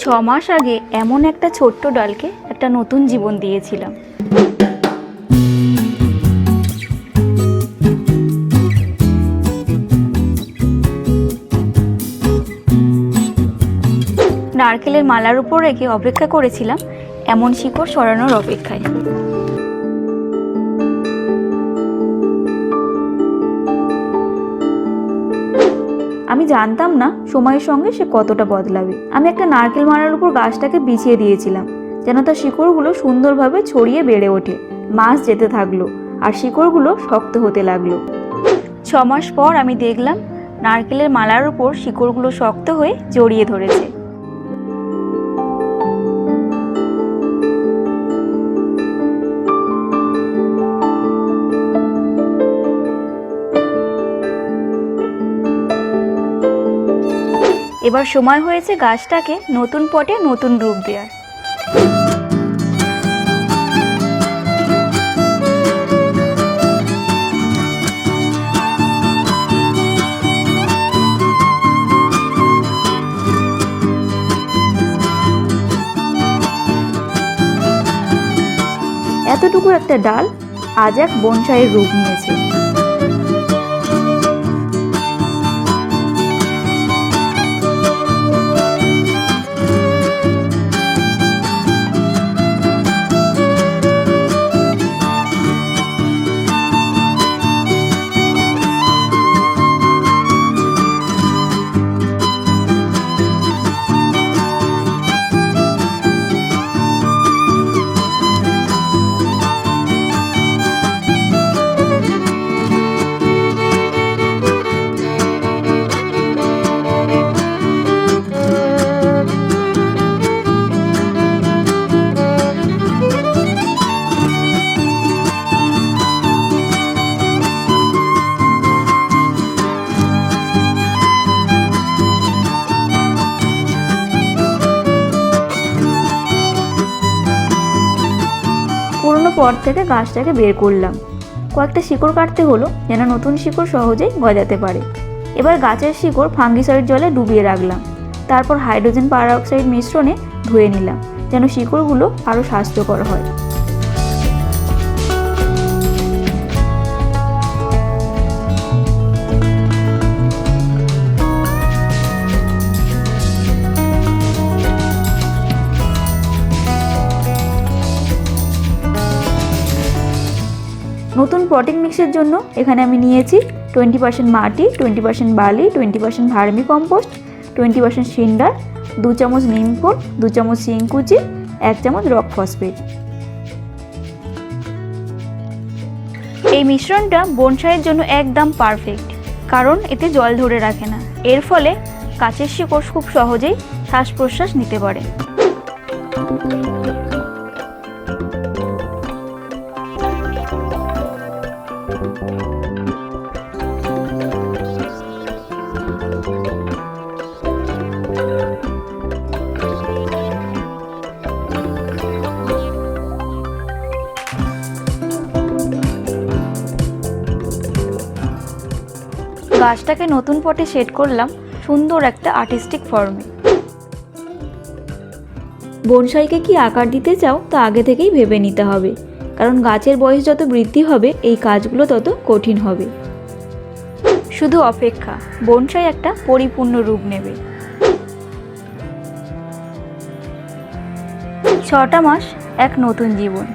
ছ মাস আগে এমন একটা ছোট্ট ডালকে একটা নতুন জীবন দিয়েছিলাম। নারকেলের মালার উপর রেখে অপেক্ষা করেছিলাম, এমন শিকড় সরানোর অপেক্ষায়। আমি জানতাম না সময়ের সঙ্গে সে কতটা বদলাবে। আমি একটা নারকেল মারার উপর গাছটাকে বিছিয়ে দিয়েছিলাম, যেন তার শিকড়গুলো সুন্দরভাবে ছড়িয়ে বেড়ে ওঠে। মাছ যেতে থাকল আর শিকড়গুলো শক্ত হতে লাগল। ছ মাস পর আমি দেখলাম, নারকেলের মালার উপর শিকড়গুলো শক্ত হয়ে জড়িয়ে ধরেছে। এবার সময় হয়েছে গাছটাকে নতুন পটে নতুন রূপ দেওয়ার। এতটুকু একটা ডাল আজ এক বনসাইয়ের রূপ নিয়েছে। পট থেকে গাছটাকে বের করলাম। কয়েকটা শিকড় কাটতে হলো যেন নতুন শিকড় সহজেই গজাতে পারে। এবার গাছের শিকড় ফাঙ্গিসাইড জলে ডুবিয়ে রাখলাম। তারপর হাইড্রোজেন পারঅক্সাইড মিশ্রণে ধুয়ে নিলাম যেন শিকড়গুলো আরও স্বাস্থ্যকর হয়। নতুন পটিং মিক্সের জন্য এখানে আমি নিয়েছি টোয়েন্টি পার্সেন্ট মাটি টোয়েন্টি পার্সেন্ট বালি twenty percent vermicompost twenty percent cinder, দু চামচ নিমপোন দু চামচ শিংকুচি এক চামচ রক ফসফেট এই মিশ্রণটা বনসাইয়ের জন্য একদম পারফেক্ট কারণ এতে জল ধরে রাখে না। এর ফলে কাচের শিকড় খুব সহজেই শ্বাস প্রশ্বাস নিতে পারে। গাছটাকে নতুন পটে সেট করলাম সুন্দর একটা আর্টিস্টিক ফর্মে। বনসাইকে কি আকার দিতে চাও তা আগে থেকেই ভেবে নিতে হবে। কারণ গাছের বয়স যত বৃদ্ধি হবে, এই কাজগুলো তত কঠিন হবে। শুধু অপেক্ষা, বনসাই একটা পরিপূর্ণ রূপ নেবে। ছটা মাস এক নতুন জীবন।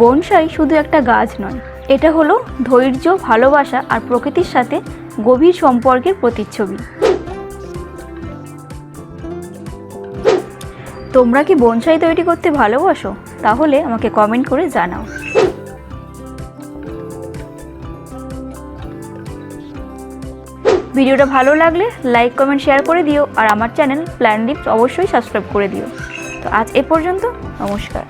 বনসাই শুধু একটা গাছ নয়, এটা হলো ধৈর্য, ভালোবাসা আর প্রকৃতির সাথে গভীর সম্পর্কের প্রতিচ্ছবি। তোমরা কি বনসাই তৈরি করতে ভালোবাসো? তাহলে আমাকে কমেন্ট করে জানাও। ভিডিওটা ভালো লাগলে লাইক কমেন্ট শেয়ার করে দিও, আর আমার চ্যানেল প্ল্যান লিপস অবশ্যই সাবস্ক্রাইব করে দিও। তো আজ এ পর্যন্ত, নমস্কার।